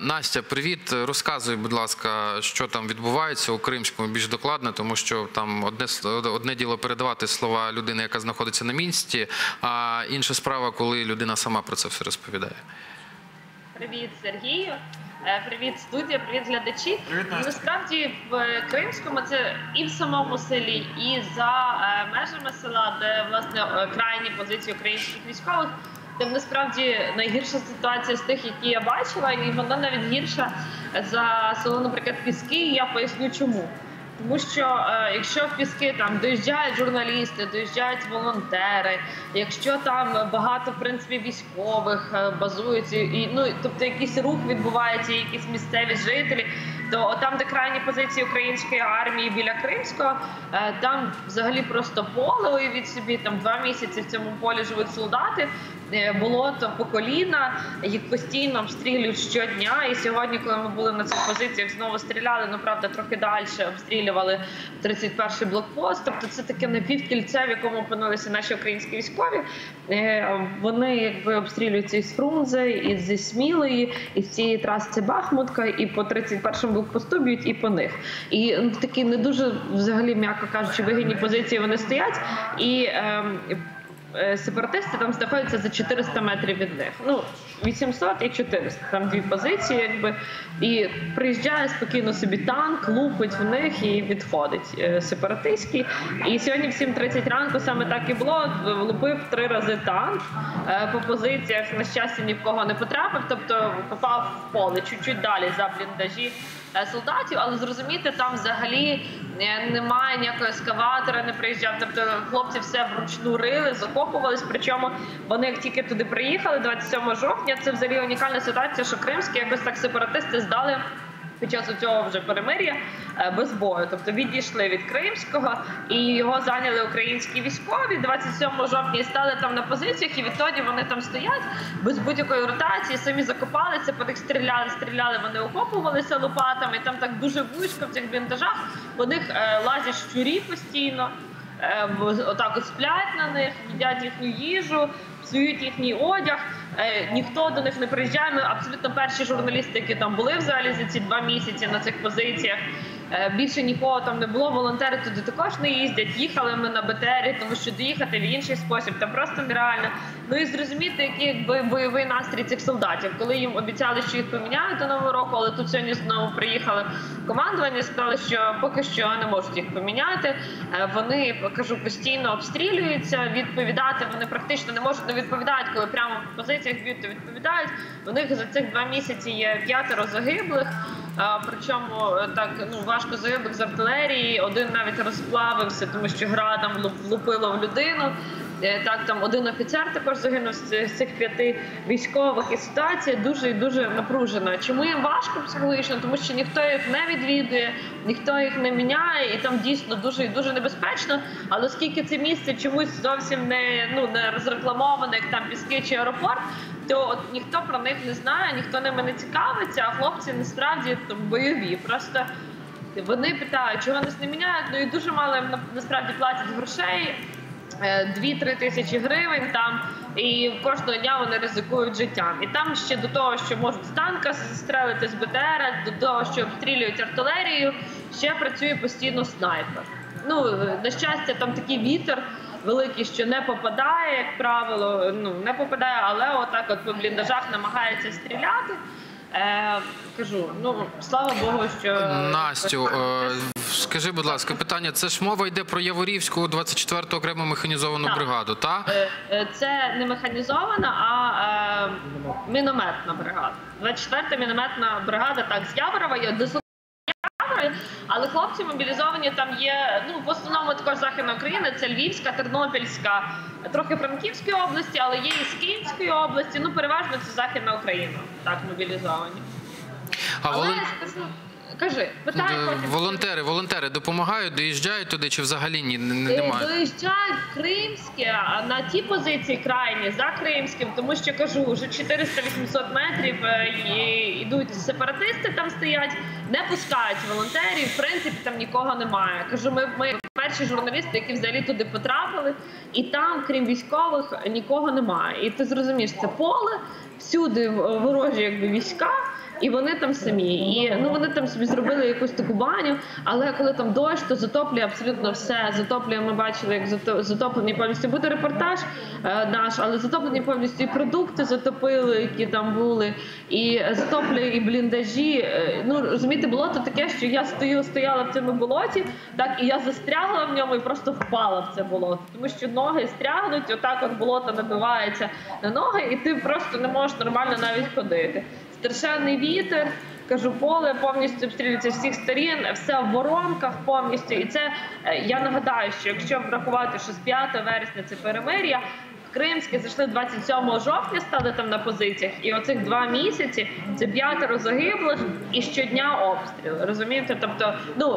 Настя, привіт. Розказуй, будь ласка, що там відбувається у Кримському більш докладно, тому що там одне с- одне діло передавати слова людини, яка знаходиться на місці, а інша справа, коли людина сама про це все розповідає. Привіт, Сергію. Е, Привіт, студія, привіт, глядачі. Привіт, Настя. Насправді в Кримському це і в самому селі, і за е, межами села, де власне е, крайні позиції українських військових, де насправді найгірша ситуація з тих, які я бачила, і вона навіть гірша за село, наприклад, Піски. І я поясню чому. Тому що е, якщо в піски там доїжджають журналісти, доїжджають волонтери, якщо там багато в принципі військових е, базуються, і ну тобто якийсь рух відбувається, якісь місцеві жителі, то там, де крайні позиції української армії біля Кримського, е, там взагалі просто поле уявіть собі, там два місяці в цьому полі живуть солдати. Е, Болото по коліна, їх постійно обстрілюють щодня. І сьогодні, коли ми були на цих позиціях, знову стріляли. Ну правда, трохи далі обстрілювали 31-й блокпост. Тобто це таке напівкільце, в якому опинилися наші українські військові. Е, Вони якби обстрілюються із Фрунзе, із зі Смілої, із цієї траси Бахмутка, і по 31-му блокпосту б'ють, і по них. І ну, такі не дуже, взагалі, м'яко кажучи, вигідні позиції вони стоять. І ем, сепаратисти там знаходяться за 400 метрів від них. Ну 800 і 400, там дві позиції, якби і приїжджає спокійно собі танк, лупить в них і відходить е, сепаратистський. І сьогодні в 7.30 ранку саме так і було. Влупив три рази танк е, по позиціях. На щастя, ні в кого не потрапив, тобто попав в поле чуть-чуть далі за бліндажі е, солдатів, але зрозуміти там взагалі е, немає ніякого ескаватора, не приїжджав. Тобто хлопці все вручну рили, закопувались. Причому вони як тільки туди приїхали, 27 жовтня, це взагалі унікальна ситуація, що кримські якось так сепаратисти здали. Під час цього вже перемир'я е, без бою, тобто відійшли від Кримського і його зайняли українські військові 27 жовтня і стали там на позиціях. І відтоді вони там стоять без будь-якої ротації, самі закопалися, по них стріляли, стріляли. Вони окопувалися лопатами. Там так дуже вузько в цих бінтажах. По них е, лазять щурі постійно. Е, в- Отак от сплять на них, їдять їхню їжу, псують їхній одяг. Е, Ніхто до них не приїжджає. Ми абсолютно перші журналісти, які там були взагалі за ці два місяці на цих позиціях. Е, Більше нікого там не було. Волонтери туди також не їздять. Їхали ми на БТРі, тому що доїхати в інший спосіб там просто нереально. Ну і зрозуміти, який якби бойовий настрій цих солдатів, коли їм обіцяли, що їх поміняють до нового року, але тут сьогодні знову приїхали командування. Сказали, що поки що не можуть їх поміняти. Е, Вони кажу постійно обстрілюються. Відповідати вони практично не можуть. Не відповідають, коли прямо в позиціях б'ють, то відповідають. У них за цих два місяці є п'ятеро загиблих. А, причому е, так ну важко загиблих з артилерії. Один навіть розплавився, тому що градом влуп- влупило в людину. Е, Так, там один офіцер також загинув з цих- п'яти військових. І ситуація дуже і дуже напружена. Чому їм важко психологічно? Тому що ніхто їх не відвідує, ніхто їх не міняє, і там дійсно дуже і дуже небезпечно. Але оскільки це місце чомусь зовсім не ну не розрекламоване, як там піски чи аеропорт, то от ніхто про них не знає, ніхто ними не цікавиться, а хлопці насправді там бойові. Просто вони питають, чого нас не міняють. Ну і дуже мало їм насправді платять грошей. Е, 2-3 тисячі гривень там, і кожного дня вони ризикують життям. І там ще до того, що можуть з танка застрелити з БТР, до того, що обстрілюють артилерію, ще працює постійно снайпер. Ну е, на щастя, там такий вітер великий, що не попадає, як правило, ну не попадає, але отак, от по бліндажах намагається стріляти. Е, кажу, ну слава Богу, що Настю, е, скажи, будь ласка, питання: це ж мова йде про Яворівську 24-ту окрему механізовану Так. бригаду, та? Е, е, Це не механізована, а е, мінометна бригада. 24-та мінометна бригада, так, з Яворова є до Яворові, але хлопці мобілізовані там є. Ну в основному також Західна Україна, це Львівська, Тернопільська, трохи Франківської області, але є і з Київської області. Ну переважно це Західна Україна, так мобілізовані. А Але скажу, кажи, питай Е, потім. волонтери, волонтери допомагають, доїжджають туди чи взагалі ні, не- не- Е, немає? Доїжджають в Кримське на ті позиції крайні за Кримським, тому що кажу, вже 400-800 метрів е, йдуть сепаратисти, там стоять, не пускають волонтерів. В принципі, там нікого немає. Кажу, ми, ми перші журналісти, які взагалі туди потрапили, і там, крім військових, нікого немає. І ти зрозумієш, це поле, всюди ворожі якби війська. І вони там самі. І ну вони там собі зробили якусь таку баню, але коли там дощ, то затоплює абсолютно все. Затоплює, ми бачили, як зато- затоплені повністю буде репортаж е, наш, але затоплені повністю і продукти затопили, які там були, і затоплює і бліндажі. Е, Ну розумієте, болото таке, що я стою, стояла в цьому болоті, так і я застрягла в ньому і просто впала в це болото, тому що ноги стрягнуть, отак от болото набивається на ноги, і ти просто не можеш нормально навіть ходити. Страшенний вітер. Кажу, поле повністю обстрілюється всіх сторін, все в воронках повністю. І це е, я нагадаю, що якщо врахувати, що з 5 вересня це перемир'я, в Кримське зайшли 27 жовтня, стали там на позиціях, і оцих два місяці це п'ятеро загиблих і щодня обстріли. Розумієте? Тобто, ну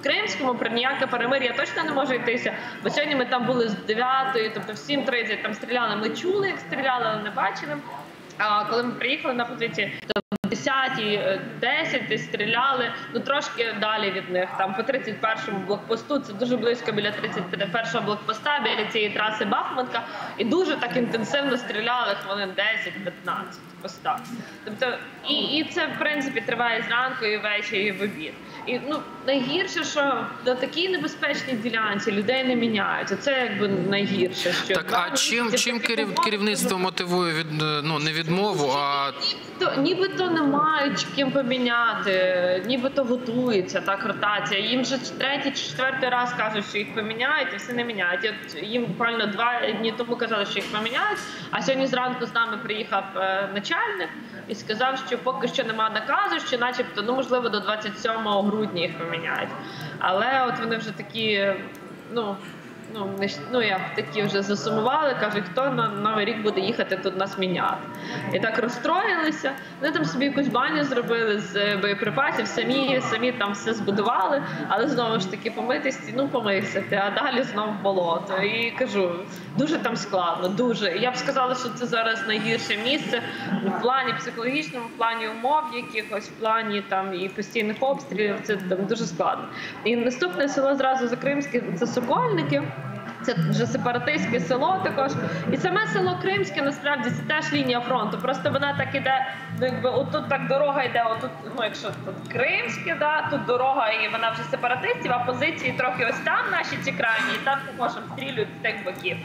в Кримському про ніяке перемир'я точно не може йтися. Бо сьогодні ми там були з 9, тобто в 7.30 там стріляли. Ми чули, як стріляли, але не бачили. А коли ми приїхали на позиції, то в 10 е, 10 десь стріляли, ну трошки далі від них, там по 31-му блокпосту, це дуже близько біля 31-го блокпоста, біля цієї траси Бахмутка, і дуже так інтенсивно стріляли хвилин 10-15 поста. Тобто, і, і це в принципі триває зранку і ввечері, і в обід. І ну найгірше, що на такій небезпечній ділянці людей не міняють. Це якби найгірше. Що Так, а чим, чим керів, керівництво мотивує від е, ну не відмову, а то нібито не мають ким поміняти, нібито готується так ротація. Їм вже третій чи четвертий раз кажуть, що їх поміняють, і все не міняють. От їм буквально два дні тому казали, що їх поміняють. А сьогодні зранку з нами приїхав е, начальник і сказав, що поки що немає наказу, що, начебто, ну можливо, до 27 грудня їх поміняють. Але от вони вже такі, ну. Ну, не ну як такі вже засумували, кажуть, хто на новий рік буде їхати тут нас міняти. І так розстроїлися. Вони там собі якусь баню зробили з е, боєприпасів, самі самі там все збудували, але знову ж таки помитись, ну помився а далі знов в болото. І кажу, дуже там складно, дуже. Я б сказала, що це зараз найгірше місце в плані психологічному, в плані умов якихось, в плані там і постійних обстрілів. Це там дуже складно. І наступне село зразу за Кримське це Сокольники. Це вже сепаратистське село також. І саме село Кримське насправді це теж лінія фронту. Просто вона так іде, ну якби отут так дорога йде, отут, ну якщо тут Кримське, да, тут дорога, і вона вже сепаратистів, а позиції трохи ось там наші ці крайні, і там також обстрілюють з тих боків.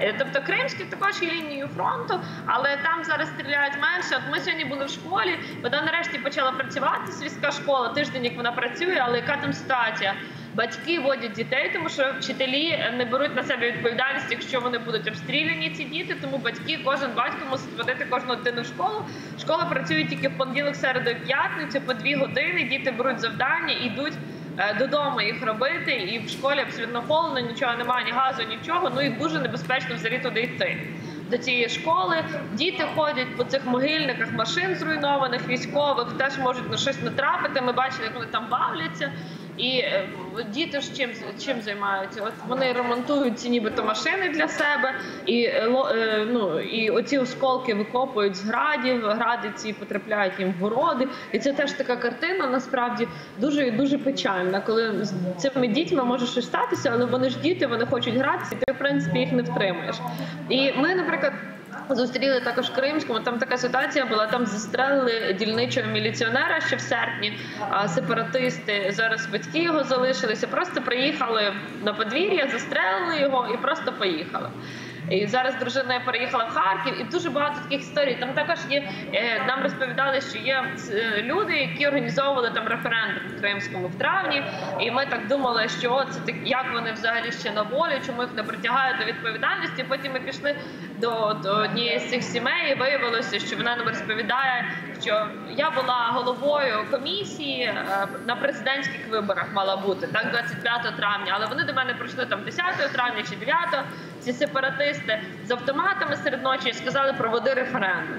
Е, Тобто Кримське також є лінією фронту, але там зараз стріляють менше. От ми сьогодні були в школі, вона нарешті почала працювати свійська школа, тиждень як вона працює, але яка там ситуація? Батьки водять дітей, тому що вчителі не беруть на себе відповідальність, якщо вони будуть обстріляні ці діти. Тому батьки, кожен батько мусить водити кожну дитину в школу. Школа працює тільки в понеділок, середу п'ятницю по дві години. Діти беруть завдання і йдуть. е, Додому їх робити, і в школі абсолютно холодно, нічого немає, ні газу, нічого. Ну і дуже небезпечно взагалі туди йти. До цієї школи діти ходять по цих могильниках машин зруйнованих, військових теж можуть на щось натрапити. Ми бачили, як вони там бавляться. І е, діти ж чим чим займаються? От вони ремонтують ці нібито машини для себе, і е, е, ну і оці осколки викопують з градів. Гради ці потрапляють їм в городи. І це теж така картина, насправді дуже дуже печальна, коли з цими дітьми може щось статися, але вони ж діти, вони хочуть гратися, і ти в принципі їх не втримаєш. І ми, наприклад. Зустріли також Кримському. Там така ситуація була. Там застрелили дільничого міліціонера ще в серпні. А сепаратисти зараз батьки його залишилися. Просто приїхали на подвір'я, застрелили його і просто поїхали. І зараз дружина переїхала в Харків, і дуже багато таких історій. Там також є е, нам розповідали, що є е, люди, які організовували там референдум в Кримському в травні. І ми так думали, що це так, як вони взагалі ще на волі, чому їх не притягають до відповідальності. Потім ми пішли до, до однієї з цих сімей. і Виявилося, що вона нам розповідає, що я була головою комісії е, на президентських виборах, мала бути так 25 травня. Але вони до мене прийшли там 10 травня чи 9 ці сепаратисти з автоматами серед ночі і сказали проводи референдум.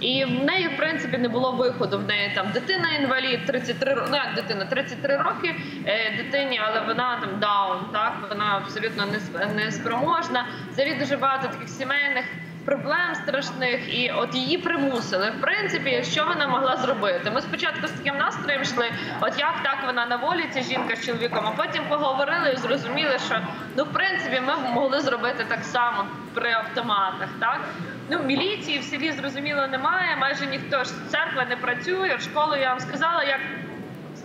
І в неї, в принципі, не було виходу. В неї там дитина інвалід, 33 роки, ну як дитина, 33 роки е, дитині, але вона там даун, так вона абсолютно не, не спроможна. Взагалі дуже багато таких сімейних проблем страшних, і от її примусили. В принципі, що вона могла зробити? Ми спочатку з таким настроєм йшли, от як так вона на волі, ця жінка з чоловіком, а потім поговорили і зрозуміли, що ну в принципі ми могли зробити так само при автоматах. Так ну міліції в селі зрозуміло немає. Майже ніхто ж церква не працює. В школу я вам сказала, як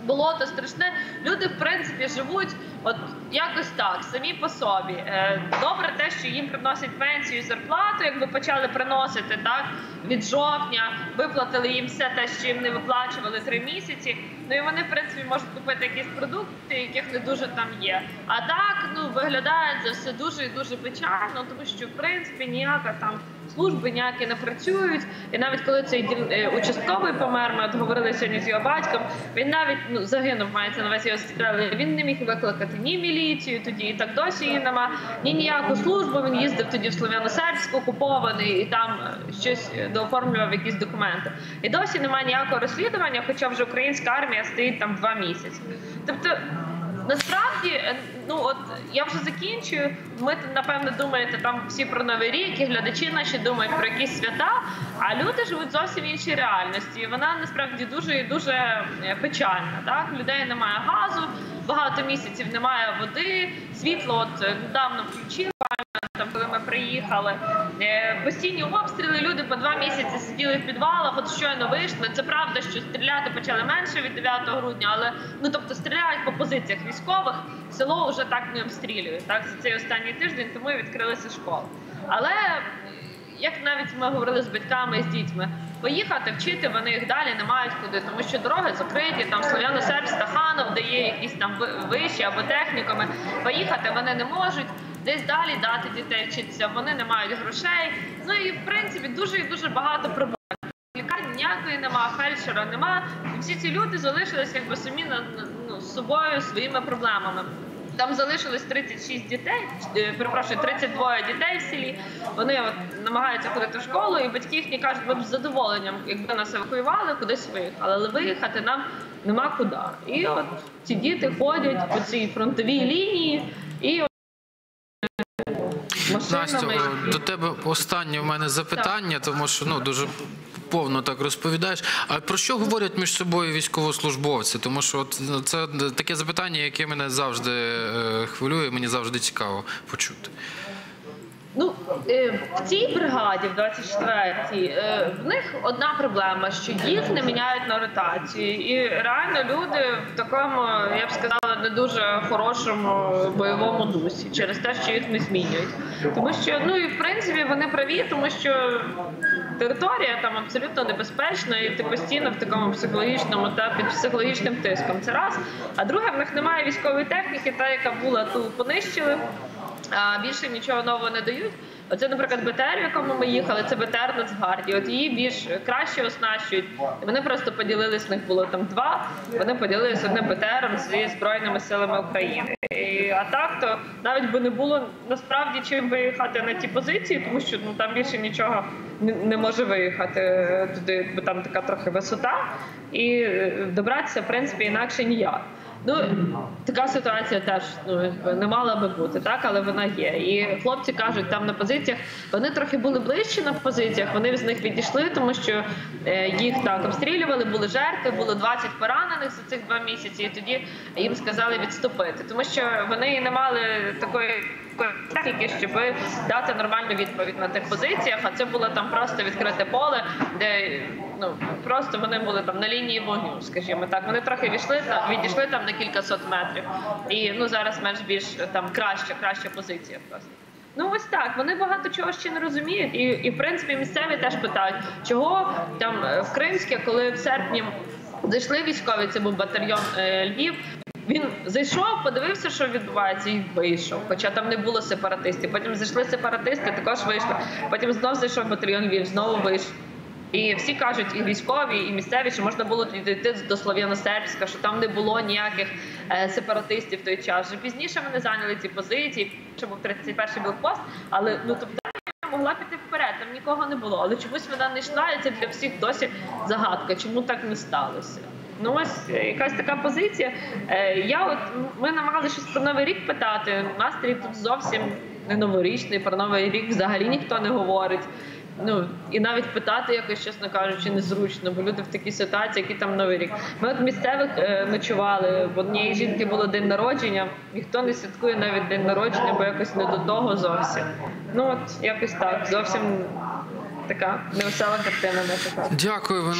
болото страшне. Люди, в принципі, живуть от якось так, самі по собі. Е, Добре, те, що їм приносять пенсію і зарплату, якби почали приносити так від жовтня, виплатили їм все те, що їм не виплачували три місяці. Ну і вони, в принципі, можуть купити якісь продукти, яких не дуже там є. А так ну виглядає це все дуже і дуже печально, тому що в принципі ніяка там служби ніякі не працюють. І навіть коли цей е, участковий помер, ми от говорили сьогодні з його батьком. Він навіть ну загинув, мається на увазі його стріляли. Він не міг викликати ні міліцію, тоді і так досі її нема, ні ніяку службу. Він їздив тоді в Слов'яно-Сербськ окупований і там е, щось е, дооформлював якісь документи. І досі немає ніякого розслідування, хоча вже українська армія стоїть там два місяці. Тобто. Насправді, е, ну от я вже закінчую. Ви напевно думаєте там всі про новий рік, і глядачі наші думають про якісь свята. А люди живуть зовсім в іншій реальності. І вона насправді дуже і дуже е, печальна. Так, людей немає газу, багато місяців немає води, світло от е, недавно включили. Приїхали, Е, постійні обстріли, люди по два місяці сиділи в підвалах, от щойно вийшли. Це правда, що стріляти почали менше від 9 грудня, але ну тобто стріляють по позиціях військових. Село вже так не обстрілюють. Так за цей останній тиждень тому і відкрилися школи. Але як навіть ми говорили з батьками і з дітьми, поїхати вчити вони їх далі не мають куди, тому що дороги закриті, там Слов'яно-Сербськ, Стаханов, де якісь там ви- виші або технікуми. Поїхати вони не можуть. Десь далі дати дітей вчитися, вони не мають грошей. Ну і в принципі дуже і дуже багато проблем. Лікарні ніякої нема, фельдшера нема. І всі ці люди залишилися якби самі на ну, з собою своїми проблемами. Там залишилось 36 дітей, е, перепрошую, 32 дітей в селі. Вони от намагаються ходити в школу, і батьки їхні кажуть, ми б з задоволенням, якби нас евакуювали, кудись виїхали, але виїхати нам нема куди. І от ці діти ходять по цій фронтовій лінії і Настю, е, до тебе останнє в мене запитання, тому що ну дуже повно так розповідаєш. А про що говорять між собою військовослужбовці? Тому що от ну, це таке запитання, яке мене завжди е, хвилює, мені завжди цікаво почути. Ну е, в цій бригаді, в 24-й, е, в них одна проблема, що їх не міняють на ротації, і реально люди в такому, я б сказала, не дуже хорошому бойовому дусі через те, що їх не змінюють. Тому що ну і в принципі вони праві, тому що територія там абсолютно небезпечна, і ти постійно в такому психологічному та під психологічним тиском. Це раз. А друге, в них немає військової техніки, та яка була ту понищили більше нічого нового не дають. Оце, наприклад, БТР, в якому ми їхали, це БТР Нацгвардії. От її більш краще оснащують. Вони просто поділились, в них було там два. Вони поділились одним БТРом зі збройними силами України. І, а так то навіть би не було насправді чим виїхати на ті позиції, тому що ну там більше нічого не, може виїхати туди, бо там така трохи висота, і е, добратися в принципі інакше ніяк. Ну така ситуація теж ну не мала би бути, так але вона є. І хлопці кажуть, там на позиціях вони трохи були ближче на позиціях. Вони з них відійшли, тому що е, їх так обстрілювали, були жертви, було 20 поранених за цих два місяці. І тоді їм сказали відступити, тому що вони не мали такої. Техніки, щоб дати нормальну відповідь на тих позиціях, а це було там просто відкрите поле, де ну просто вони були там на лінії вогню, скажімо так. Вони трохи відійшли там, відійшли там на кілька сот метрів, і ну зараз менш більш там краща, краща позиція просто. Ну ось так. Вони багато чого ще не розуміють, і, і в принципі місцеві теж питають, чого там е, в Кримське, коли в серпні зайшли військові, це був батальйон е, Львів. Він зайшов, подивився, що відбувається, і вийшов. Хоча там не було сепаратистів. Потім зайшли сепаратисти, також вийшли. Потім знов зайшов батальйон Львів, знову вийшов. І всі кажуть, і військові, і місцеві, що можна було дійти до Слов'яно-Сербська, що там не було ніяких е, сепаратистів в той час. Вже пізніше вони зайняли ці позиції, що був 31-й блокпост, але ну тобто могла піти вперед, там нікого не було. Але чомусь вона не йшла, і це для всіх досі загадка, чому так не сталося. Ну ось е, якась така позиція. Е, Я от ми намагалися щось про новий рік питати. Настрій тут зовсім не новорічний, про новий рік взагалі ніхто не говорить. Ну і навіть питати якось, чесно кажучи, незручно, бо люди в такій ситуації, які там новий рік. Ми от місцевих е, ночували, в однієї жінки було день народження. Ніхто не святкує навіть день народження, бо якось не до того зовсім. Ну от якось так, зовсім така невесела картина, можна сказати. Дякую, ви.